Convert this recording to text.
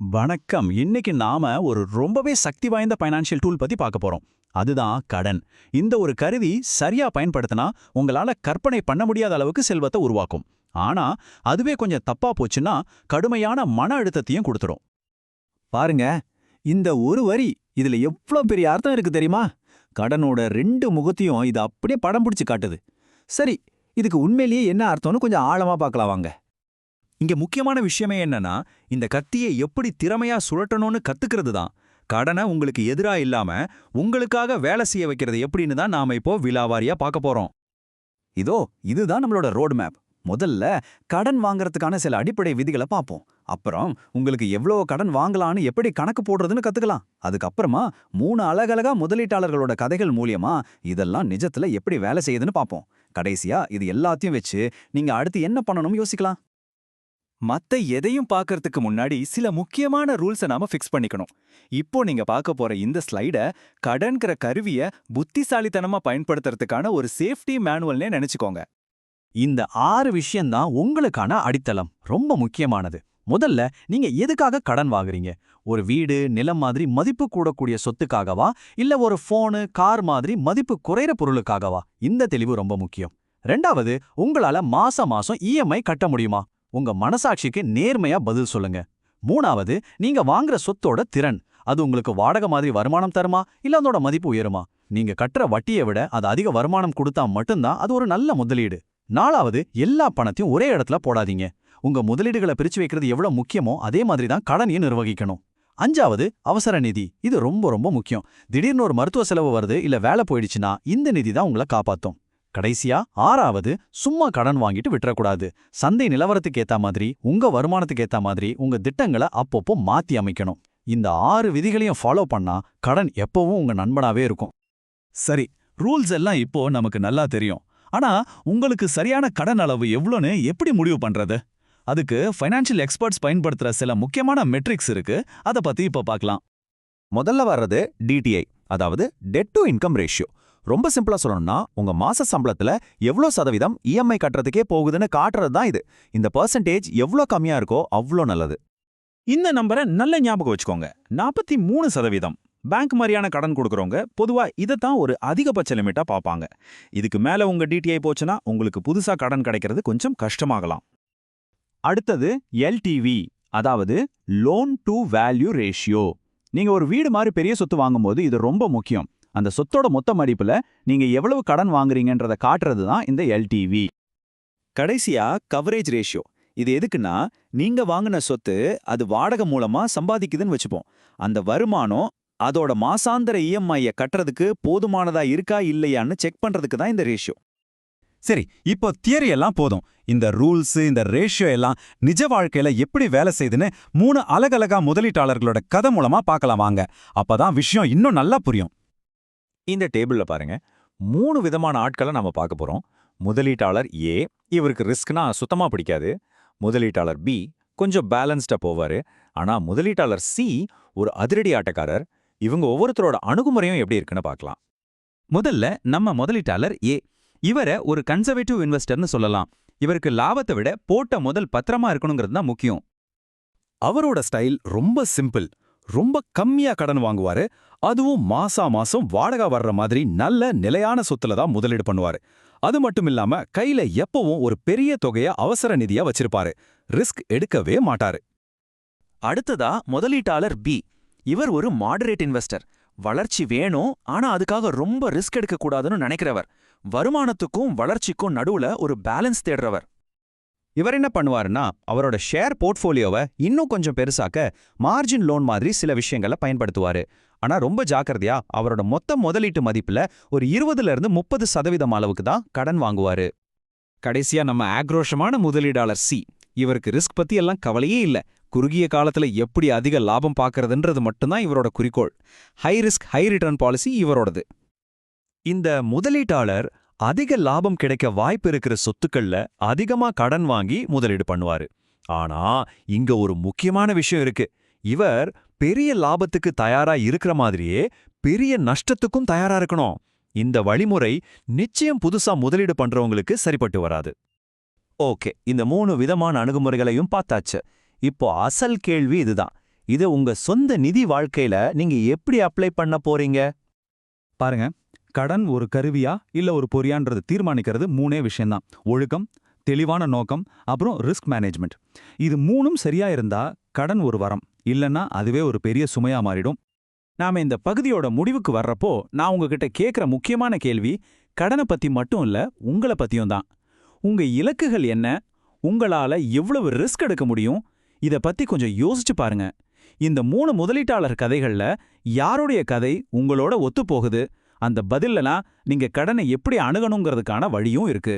வணக்கம். இன்னைக்கு நாம ஒரு ரொம்பவே சக்தி வாய்ந்த ஃபைனான்ஷியல் டூல் பத்தி பார்க்க போறோம். அதுதான் கடன். இந்த ஒரு கருவி சரியா பயன்படுத்தினா உங்களால கற்பனை பண்ண முடியாத அளவுக்கு செல்வத்தை உருவாக்கும். ஆனா அதுவே கொஞ்சம் தப்பா போச்சுன்னா கடுமையான மன அழுத்தத்தையும் கொடுத்துடும் பாருங்க. இந்த ஒரு வரி இதுல எவ்ளோ பெரிய அர்த்தம் இருக்கு தெரியுமா? கடனோட ரெண்டு முகத்தையும் இது அப்படியே படம் பிடிச்சு காட்டுது. சரி இதுக்கு உண்மையிலேயே என்ன அர்த்தம்னு கொஞ்சம் ஆழமா பார்க்கலாம் வாங்க. இங்க முக்கியமான விஷயமே என்னன்னா இந்த கத்தியை எப்படி திறமையா சுழட்டணும்னு கத்துக்கிறது தான். கடனை உங்களுக்கு எதிரா இல்லாம உங்களுக்காக வேலை செய்ய வைக்கிறது எப்படின்னு தான் நாம இப்போ விலாவாரியா பார்க்க போறோம். இதோ இதுதான் நம்மளோட ரோட் மேப் முதல்ல கடன் வாங்கறதுக்கான சில அடிப்படை விதிகளை பார்ப்போம். அப்புறம் உங்களுக்கு எவ்வளோ கடன் வாங்கலான்னு எப்படி கணக்கு போடுறதுன்னு கத்துக்கலாம். அதுக்கப்புறமா மூணு அழகழகா முதலீட்டாளர்களோட கதைகள் மூலியமா இதெல்லாம் நிஜத்துல எப்படி வேலை செய்யுதுன்னு பார்ப்போம். கடைசியா இது எல்லாத்தையும் வச்சு நீங்க அடுத்து என்ன பண்ணணும்னு யோசிக்கலாம். மத்த எதையும் பார்க்கறதுக்கு முன்னாடி சில முக்கியமான ரூல்ஸை நாம ஃபிக்ஸ் பண்ணிக்கணும். இப்போ நீங்க பார்க்க போற இந்த ஸ்லைட கடன்கிற கருவிய புத்திசாலித்தனமா பயன்படுத்துறதுக்கான ஒரு சேஃப்டி மேனுவல்னே நினைச்சுக்கோங்க. இந்த ஆறு விஷயம்தான் உங்களுக்கான அடித்தளம். ரொம்ப முக்கியமானது. முதல்ல நீங்க எதுக்காக கடன் வாங்குறீங்க? ஒரு வீடு நிலம் மாதிரி மதிப்பு கூடக்கூடிய சொத்துக்காகவா? இல்ல ஒரு ஃபோனு கார் மாதிரி மதிப்பு குறைற பொருளுக்காகவா? இந்த தெளிவு ரொம்ப முக்கியம். ரெண்டாவது உங்களால மாசம் மாசம் இஎம்ஐ கட்ட முடியுமா? உங்க மனசாட்சிக்கு நேர்மையா பதில் சொல்லுங்க. மூணாவது நீங்க வாங்குற சொத்தோட திறன். அது உங்களுக்கு வாடகை மாதிரி வருமானம் தருமா? இல்ல அதோட மதிப்பு உயருமா? நீங்க கட்டுற வட்டியை விட அது அதிக வருமானம் கொடுத்தா மட்டும்தான் அது ஒரு நல்ல முதலீடு. நாலாவது எல்லா பணத்தையும் ஒரே இடத்துல போடாதீங்க. உங்க முதலீடுகளை பிரிச்சு வைக்கிறது எவ்வளவு முக்கியமோ அதே மாதிரி தான் கடனையும் நிர்வகிக்கணும். அஞ்சாவது அவசர நிதி. இது ரொம்ப ரொம்ப முக்கியம். திடீர்னு ஒரு மருத்துவ செலவு வருது இல்ல வேலை போயிடுச்சுன்னா இந்த நிதி தான் உங்களை காப்பாத்தும். கடைசியா ஆறாவது சும்மா கடன் வாங்கிட்டு விட்டுறக்கூடாது. சந்தை நிலவரத்துக்கு ஏத்த மாதிரி உங்க வருமானத்துக்கு ஏத்த மாதிரி உங்க திட்டங்களை அப்பப்போ மாத்தி அமைக்கணும். இந்த ஆறு விதிகளையும் ஃபாலோ பண்ணா கடன் எப்பவும் உங்க நண்பனாவே இருக்கும். சரி ரூல்ஸ் எல்லாம் இப்போ நமக்கு நல்லா தெரியும். ஆனா உங்களுக்கு சரியான கடன் அளவு எவ்வளோன்னு எப்படி முடிவு பண்றது? அதுக்கு ஃபைனான்ஷியல் எக்ஸ்பர்ட்ஸ் பயன்படுத்துற சில முக்கியமான மெட்ரிக்ஸ் இருக்கு. அத பத்தி இப்ப பார்க்கலாம். முதல்ல வர்றது டிடிஐ அதாவது டெட் டு இன்கம் ரேஷியோ ரொம்ப சிம்பிளா சொல்லணும்னா உங்க மாச சம்பளத்துல எவ்வளோ சதவீதம் இஎம்ஐ கட்டுறதுக்கே போகுதுன்னு காட்டுறது தான் இது. இந்த பர்சன்டேஜ் எவ்வளோ கம்மியா இருக்கோ அவ்வளோ நல்லது. இந்த நம்பரை நல்ல ஞாபகம் வச்சுக்கோங்க. நாற்பத்தி மூணு சதவீதம் பேங்க் மாதிரியான கடன் கொடுக்குறவங்க பொதுவா தான் ஒரு அதிகபட்ச லிமிட்டா பார்ப்பாங்க. இதுக்கு மேல உங்க டிடிஐ போச்சுன்னா உங்களுக்கு புதுசா கடன் கிடைக்கிறது கொஞ்சம் கஷ்டமாகலாம். அடுத்தது எல்டிவி அதாவது லோன் டு வேல்யூ ரேஷியோ நீங்க ஒரு வீடு மாதிரி பெரிய சொத்து வாங்கும்போது இது ரொம்ப முக்கியம். அந்த சொத்தோட மொத்த மதிப்புல நீங்க எவ்வளவு கடன் வாங்குறீங்கன்றத காட்டுறது தான் இந்த எல்டிவி கடைசியா கவரேஜ் ரேஷியோ இது எதுக்குன்னா நீங்க வாங்கின சொத்து அது வாடகை மூலமா சம்பாதிக்குதுன்னு வச்சுப்போம். அந்த வருமானம் அதோட மாசாந்திர இஎம்ஐய கட்டுறதுக்கு போதுமானதா இருக்கா இல்லையான்னு செக் பண்றதுக்கு தான் இந்த ரேஷியோ சரி இப்போ தியரி எல்லாம் போதும். இந்த ரூல்ஸ் இந்த ரேஷியோ எல்லாம் நிஜ வாழ்க்கையில எப்படி வேலை செய்யுதுன்னு மூணு அலகலகா முதலீட்டாளர்களோட கதை மூலமா பார்க்கலாம் வாங்க. அப்பதான் விஷயம் இன்னும் நல்லா புரியும். இந்த டேபிள்ல பாருங்க. மூணு விதமான ஆட்களை நாம பார்க்க போறோம். முதலீட்டாளர் ஏ இவருக்கு ரிஸ்க்னா சுத்தமா பிடிக்காது. முதலீட்டாளர் பி கொஞ்சம் பேலன்ஸ்டாக போவாரு. ஆனா முதலீட்டாளர் சி ஒரு அதிரடி ஆட்டக்காரர். இவங்க ஒவ்வொருத்தரோட அணுகுமுறையும் எப்படி இருக்குன்னு பார்க்கலாம். முதல்ல நம்ம முதலீட்டாளர் ஏ. இவரை ஒரு கன்சர்வேட்டிவ் இன்வெஸ்டர்னு சொல்லலாம். இவருக்கு லாபத்தை விட போட்ட முதல் பத்திரமா இருக்கணுங்கிறது தான் முக்கியம். அவரோட ஸ்டைல் ரொம்ப சிம்பிள் ரொம்ப கம்மியா கடன் வாங்குவாரு. அதுவும் மாசா மாசம் வாடகை வர்ற மாதிரி நல்ல நிலையான சொத்துல தான் முதலீடு பண்ணுவாரு. அது மட்டும் இல்லாம கையில எப்பவும் ஒரு பெரிய தொகைய அவசர நிதியா வச்சிருப்பாரு. ரிஸ்க் எடுக்கவே மாட்டாரு. அடுத்ததா முதலீட்டாளர் பி. இவர் ஒரு மாடரேட் இன்வெஸ்டர். வளர்ச்சி வேணும் ஆனா அதுக்காக ரொம்ப ரிஸ்க் எடுக்கக்கூடாதுன்னு நினைக்கிறவர். வருமானத்துக்கும் வளர்ச்சிக்கும் நடுவுல ஒரு பேலன்ஸ் தேடுறவர். இவர் என்ன பண்ணுவாருன்னா அவரோட ஷேர் போர்ட்ஃபோலியோவை இன்னும் கொஞ்சம் பெருசாக்க மார்ஜின் லோன் மாதிரி சில விஷயங்களை பயன்படுத்துவாரு. ஆனா ரொம்ப ஜாக்கிரதையா அவரோட மொத்த முதலீட்டு மதிப்புல ஒரு இருபதுல இருந்து முப்பது சதவீதம் அளவுக்கு தான் கடன் வாங்குவாரு. கடைசியா நம்ம ஆக்ரோஷமான முதலீடாளர் சி இவருக்கு ரிஸ்க் பத்தி எல்லாம் கவலையே இல்ல. குறுகிய காலத்துல எப்படி அதிக லாபம் பார்க்கறதுன்றது மட்டும்தான் இவரோட குறிக்கோள். High risk high return policy இவரோடது. இந்த முதலீட்டாளர் அதிக லாபம் கிடைக்க வாய்ப்பு இருக்கிற சொத்துக்கள்ல அதிகமா கடன் வாங்கி முதலீடு பண்ணுவாரு. ஆனா இங்க ஒரு முக்கியமான விஷயம் இருக்கு. இவர் பெரிய லாபத்துக்கு தயாரா இருக்கிற மாதிரியே பெரிய நஷ்டத்துக்கும் தயாரா இருக்கணும். இந்த வழிமுறை நிச்சயம் புதுசா முதலீடு பண்றவங்களுக்கு சரிப்பட்டு வராது. ஓகே இந்த மூணு விதமான அணுகுமுறைகளையும் பார்த்தாச்சு. இப்போ அசல் கேள்வி இதுதான். இதை உங்க சொந்த நிதி வாழ்க்கையில நீங்க எப்படி அப்ளை பண்ண போறீங்க? பாருங்க கடன் ஒரு கருவியா இல்ல ஒரு பொறியான்றது தீர்மானிக்கிறது மூணே விஷயம்தான். ஒழுக்கம் தெளிவான நோக்கம் அப்புறம் ரிஸ்க் மேனேஜ்மெண்ட் இது மூணும் சரியா இருந்தா கடன் ஒரு வரம். இல்லைன்னா அதுவே ஒரு பெரிய சுமையா மாறிடும். நாம இந்த பகுதியோட முடிவுக்கு வர்றப்போ நான் உங்ககிட்ட கேக்குற முக்கியமான கேள்வி கடனை பத்தி மட்டும் இல்ல உங்கள பத்தியும் தான். உங்க இலக்குகள் என்ன? உங்களால எவ்வளவு ரிஸ்க் எடுக்க முடியும்? இத பத்தி கொஞ்சம் யோசிச்சு பாருங்க. இந்த மூணு முதலீட்டாளர் கதைகள்ல யாருடைய கதை உங்களோட ஒத்துப்போகுது? அந்த பதில்லலாம் நீங்க கடனை எப்படி அணுகணுங்கிறதுக்கான வழியும் இருக்கு.